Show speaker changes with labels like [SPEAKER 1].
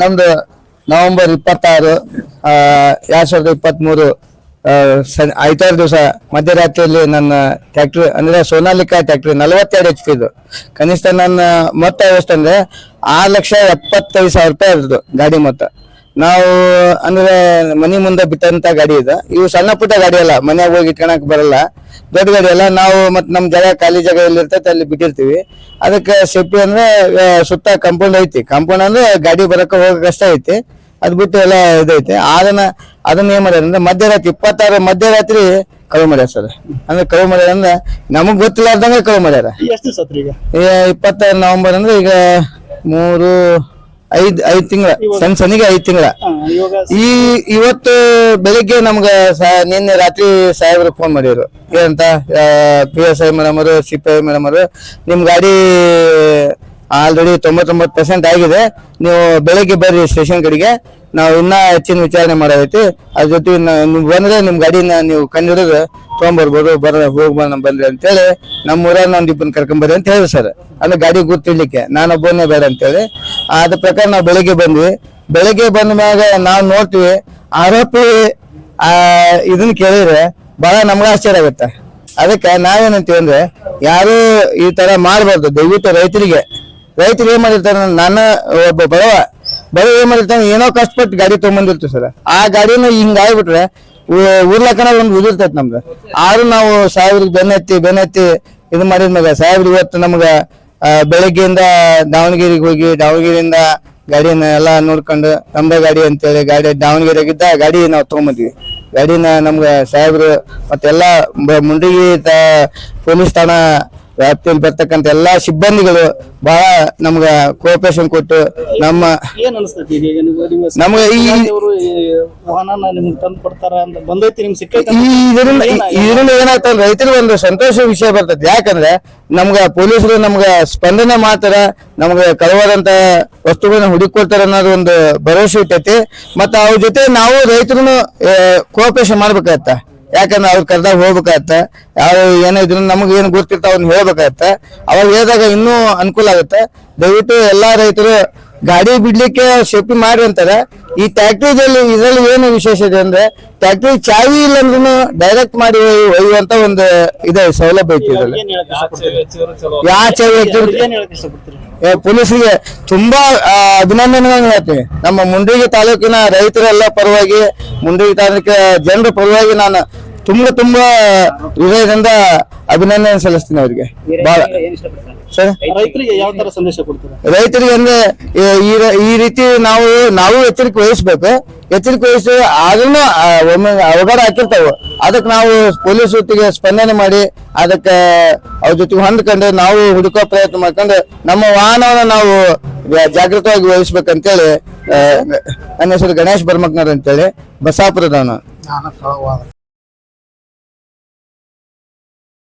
[SPEAKER 1] ನಮ್ದು ನವೆಂಬರ್ ಇಪ್ಪತ್ತಾರು ಎರಡ್ ಸಾವಿರದ ಇಪ್ಪತ್ತ್ ಮೂರು ಐತಾರ ದಿವಸ ಮಧ್ಯರಾತ್ರಿಯಲ್ಲಿ ನನ್ನ ಟ್ಯಾಕ್ಟ್ರಿ, ಅಂದ್ರೆ ಸೋನಾಲಿಕಾ ಟ್ಯಾಕ್ಟ್ರಿ, ನಲವತ್ತೆರಡು ಎಚ್ ಪಿ ಇದು ಕನಿಷ್ಠ ನನ್ನ ಮೊತ್ತ ಎಷ್ಟಂದ್ರೆ ಆರು ಲಕ್ಷ ಎಪ್ಪತ್ತೈದು ಸಾವಿರ ರೂಪಾಯಿ ಇರೋದು ಗಾಡಿ ಮೊತ್ತ. ನಾವು ಅಂದ್ರೆ ಮನಿ ಮುಂದೆ ಬಿಟ್ಟಂತ ಗಾಡಿ ಇದೆ. ಇವು ಸಣ್ಣ ಪುಟ್ಟ ಗಾಡಿ ಅಲ್ಲ ಮನ್ಯಾಗ ಹೋಗಿ ಇಟ್ಕೊಳಕ್ ಬರಲ್ಲ. ದೊಡ್ಡ ಗಾಡಿ ಅಲ್ಲ ನಾವು ಮತ್ ನಮ್ ಜಾಗ ಖಾಲಿ ಜಾಗ ಎಲ್ಲಿ ಇರ್ತೈತೆ ಅಲ್ಲಿ ಬಿಟ್ಟಿರ್ತೀವಿ. ಅದಕ್ಕೆ ಸೇಫ್ಟಿ ಅಂದ್ರೆ ಸುತ್ತ ಕಾಂಪೌಂಡ್ ಐತಿ. ಕಾಂಪೌಂಡ್ ಅಂದ್ರೆ ಗಾಡಿ ಬರಕ ಹೋಗಕ್ ಕಷ್ಟ ಐತಿ. ಅದ್ ಬಿಟ್ಟು ಎಲ್ಲ ಇದೈತಿ. ಅದನ್ನ ಅದನ್ನ ಏನ್ ಮಾಡ್ಯಾರ ಅಂದ್ರೆ ಮಧ್ಯರಾತ್ರಿ ಇಪ್ಪತ್ತಾರು ಮಧ್ಯರಾತ್ರಿ ಕಳು ಮಾಡ್ಯಾರ ಸರ್. ಅಂದ್ರೆ ಕಳು ಮಾಡ್ಯಾರ ಅಂದ್ರೆ ನಮಗ್ ಗೊತ್ತಿಲ್ಲಾರ್ದಂಗೆ ಕಳು ಮಾಡ್ಯಾರ.
[SPEAKER 2] ಎಷ್ಟು ಈಗ?
[SPEAKER 1] ಈಗ ಇಪ್ಪತ್ತ ನವೆಂಬರ್ ಅಂದ್ರೆ ಈಗ ಮೂರು ಐದ್ ಐದ್ ತಿಂಗಳ ಸಣ್ಣ ಸನಿಗೆ ಐದ್ ತಿಂಗಳ. ಈ ಇವತ್ತು ಬೆಳಿಗ್ಗೆ ನಮ್ಗ ನಿನ್ನೆ ರಾತ್ರಿ ಸಾಹೇಬ್ರು ಫೋನ್ ಮಾಡಿದ್ರು. ಏನಂತ ಪಿ ಎಸ್ ಐ ಮೇಡಮ್ ಅವರು ಸಿ ಪಿ ಐ ಮೇಡಮ್ ಅವರು ನಿಮ್ ಗಾಡಿ ಆಲ್ರೆಡಿ ತೊಂಬತ್ತೊಂಬತ್ತು ಪರ್ಸೆಂಟ್ ಆಗಿದೆ. ನೀವು ಬೆಳಿಗ್ಗೆ ಬರ್ರಿ ಸ್ಟೇಷನ್ ಕಡೆಗೆ. ನಾವು ಇನ್ನ ಹೆಚ್ಚಿನ ವಿಚಾರಣೆ ಮಾಡೋದೈತಿ. ಅದ್ರ ಜೊತೆ ನೀವು ಬಂದ್ರೆ ನಿಮ್ ಗಾಡಿನ ನೀವು ಕಂಡಿಡಿದು ತೊಗೊಂಬರ್ಬೋದು ಬರ ಹೋಗಿ ಬಂದ್ರಿ ಅಂತೇಳಿ ನಮ್ಮ ಊರಾಗ ಒಂದ್ ಇಬ್ಬನ ಕರ್ಕೊಂಬರ್ರಿ ಅಂತ ಹೇಳಿ ಸರ್. ಅಂದ್ರೆ ಗಾಡಿ ಗೊತ್ತಿಡ್ಲಿಕ್ಕೆ ನಾನೊಬ್ಬನೇ ಬೇಡ ಅಂತೇಳಿ. ಅದ ಪ್ರಕಾರ ನಾವು ಬೆಳಿಗ್ಗೆ ಬಂದ್ವಿ. ಬೆಳಿಗ್ಗೆ ಬಂದ ಮ್ಯಾಗ ನಾವು ನೋಡ್ತೀವಿ, ಆರೋಪಿ ಇದನ್ನ ಕೇಳಿದ್ರೆ ಬಹಳ ನಮ್ಗೆ ಆಶ್ಚರ್ಯ ಆಗುತ್ತೆ. ಅದಕ್ಕೆ ನಾವೇನಂತೀವಿ ಅಂದ್ರೆ, ಯಾರು ಈ ತರ ಮಾಡಬಾರ್ದು, ದಯವಿಟ್ಟು ರೈತರಿಗೆ. ರೈತರು ಏನ್ ಮಾಡಿರ್ತಾರೆ ನಾನು ಒಬ್ಬ ಬಡವ ಬಡವ ಏನ್ ಮಾಡಿರ್ತಾನೆ, ಏನೋ ಕಷ್ಟಪಟ್ಟು ಗಾಡಿ ತೊಗೊಂಬಂದಿರ್ತೀವಿ ಸರ್. ಆ ಗಾಡಿನ ಹಿಂಗ್ ಆಗ್ಬಿಟ್ರೆ ಊರ್ಲಕ್ಕನ ಒಂದು ಉದಿರ್ತೈತಿ ನಮ್ದು ಆದ್ರೂ ನಾವು ಸಾಹೇಬ್ರಿಗೆ ಬೆನ್ನತ್ತಿ ಬೆನ್ನತ್ತಿ ಇದು ಮಾಡಿದ್ಮ್ಯಾಗ ಸಾಹೇಬ್ರು ಇವತ್ತು ನಮ್ಗ ಬೆಳಗ್ಗೆಯಿಂದ ದಾವಣಗೆರೆಗೆ ಹೋಗಿ, ದಾವಣಗೆರೆಯಿಂದ ಗಾಡಿನ ಎಲ್ಲ ನೋಡ್ಕೊಂಡು ನಮ್ದೇ ಗಾಡಿ ಅಂತೇಳಿ ಗಾಡಿ ದಾವಣಗೆರೆಗಿದ್ದ ಗಾಡಿ ನಾವು ತೊಗೊಂಬಂದ್ವಿ. ಗಾಡಿನ ನಮ್ಗೆ ಸಾಹೇಬ್ರು ಮತ್ತೆಲ್ಲ ಮುಂಡಗಿ ಪೊಲೀಸ್ ಠಾಣಾ ವ್ಯಾಪ್ತಿಯಲ್ಲಿ ಬರ್ತಕ್ಕಂಥ ಎಲ್ಲಾ ಸಿಬ್ಬಂದಿಗಳು ಬಹಳ ನಮ್ಗ ಕೋಪರೇಷನ್ ಕೊಟ್ಟು ನಮ್ಮ
[SPEAKER 2] ಏನ್ ಅನಿಸ್ತೈತಿ
[SPEAKER 1] ನಮ್ಗೆ ಈ-
[SPEAKER 2] ಅವರು ವಾಹನ ನಿಮ್ಗೆ ತಂದು ಕೊಡ್ತಾರ ಅಂತ ಬಂದೈತಿ ನಿಮ್ಗೆ ಸಿಕ್ಕೈತಿ
[SPEAKER 1] ಈ ಇದರಿಂದ ಇದರಿಂದ ಏನಾಗ್ತದೆ ರೈತರಿಗೆ ಒಂದು ಸಂತೋಷ ವಿಷಯ ಬರ್ತದೆ ಯಾಕಂದ್ರೆ ನಮ್ಗ ಪೊಲೀಸರು ನಮ್ಗ ಸ್ಪಂದನೆ ಮಾಡ್ತಾರ ನಮ್ಗ ಕಳವಾದಂತ ವಸ್ತುಗಳನ್ನ ಹುಡುಕೊಡ್ತಾರ ಅನ್ನೋದು ಒಂದು ಭರವಸೆ ಇಟ್ಟೈತಿ ಮತ್ತ ಅವ್ರ ಜೊತೆ ನಾವು ರೈತರು ಕೋಪರೇಷನ್ ಮಾಡ್ಬೇಕಾಗತ್ತ? ಯಾಕಂದ್ರೆ ಅವ್ರು ಕರೆದಾಗ ಹೋಗ್ಬೇಕಾಗತ್ತ. ಯಾವ ಏನೋ ನಮಗೆ ನಮ್ಗೆ ಏನು ಗೊತ್ತಿರ್ತಾವ ಅವ್ನ ಹೇಳ್ಬೇಕಾಗತ್ತ. ಅವಾಗ ಹೇಳಿದಾಗ ಇನ್ನೂ ಅನುಕೂಲ ಆಗುತ್ತೆ. ದಯವಿಟ್ಟು ಎಲ್ಲಾ ರೈತರು ಗಾಡಿ ಬಿಡ್ಲಿಕ್ಕೆ ಸೇಫ್ಟಿ ಮಾಡಿ ಅಂತಾರೆ. ಈ ಟ್ಯಾಕ್ಟ್ರಿದಲ್ಲಿ ಇದರಲ್ಲಿ ಏನು ವಿಶೇಷ ಇದೆ ಅಂದ್ರೆ ಟ್ಯಾಕ್ಟ್ರಿ ಚಾವಿ ಇಲ್ಲ ಅಂದ್ರೂ ಡೈರೆಕ್ಟ್ ಮಾಡಿ ಒಯ್- ಒಯ್ಯುವಂತ ಒಂದು ಇದೆ ಸೌಲಭ್ಯ ಐತಿ ಇದ್ರಲ್ಲಿ. ಯಾವ ಚಾವಿ ಪೊಲೀಸರಿಗೆ ತುಂಬಾ ಅಭಿನಂದನೆಗಳನ್ನು ಅಭಿನಂದನೆಗಳನ್ನ ಹೇಳ್ತೀನಿ ನಮ್ಮ ಮುಂಡ್ರಿಗಿ ತಾಲೂಕಿನ ರೈತರೆಲ್ಲ ಪರವಾಗಿ ಮುಂಡ್ರಿಗಿ ತಾಲೂಕಿನ ಜನರ ಪರವಾಗಿ ನಾನು ತುಂಬಾ ತುಂಬಾ ಹೃದಯದಿಂದ ಅಭಿನಂದನೆ ಸಲ್ಲಿಸ್ತೀನಿ ಅವರಿಗೆ. ಬಹಳ ಸರ್?
[SPEAKER 2] ರೈತರಿಗೆ ಯಾವ ತರ ಸಂದೇಶ ಕೊಡ್ತೀರಾ?
[SPEAKER 1] ರೈತರಿಗೆ ಅಂದ್ರೆ ಈ- ಈ ರೀತಿ ನಾವು ನಾವು ಎಚ್ಚರಿಕೆ ವಹಿಸ್ಬೇಕು. ಎಚ್ಚರಿಕೆ ವಹಿಸಿ ಆದ್ರೂ ಒಮ್ಮೆ ಅವಘಡ ಹಾಕಿರ್ತಾವ. ಅದಕ್ಕೆ ನಾವು ಪೊಲೀಸ್ ಜೊತೆಗೆ ಸ್ಪಂದನೆ ಮಾಡಿ ಅದಕ್ಕೆ ಅವ್ರ ಜೊತೆಗೆ ಹೊಂದ್ಕೊಂಡು ನಾವು ಹುಡುಕೋ ಪ್ರಯತ್ನ ಮಾಡ್ಕೊಂಡು ನಮ್ಮ ವಾಹನವನ್ನ ನಾವು ಜಾಗೃತವಾಗಿ ವಹಿಸ್ಬೇಕಂತೇಳಿ ನನ್ನ ಹೆಸರು ಗಣೇಶ್ ಬರ್ಮಕ್ನರ್ ಅಂತೇಳಿ ಬಸಾಪುರದವನು.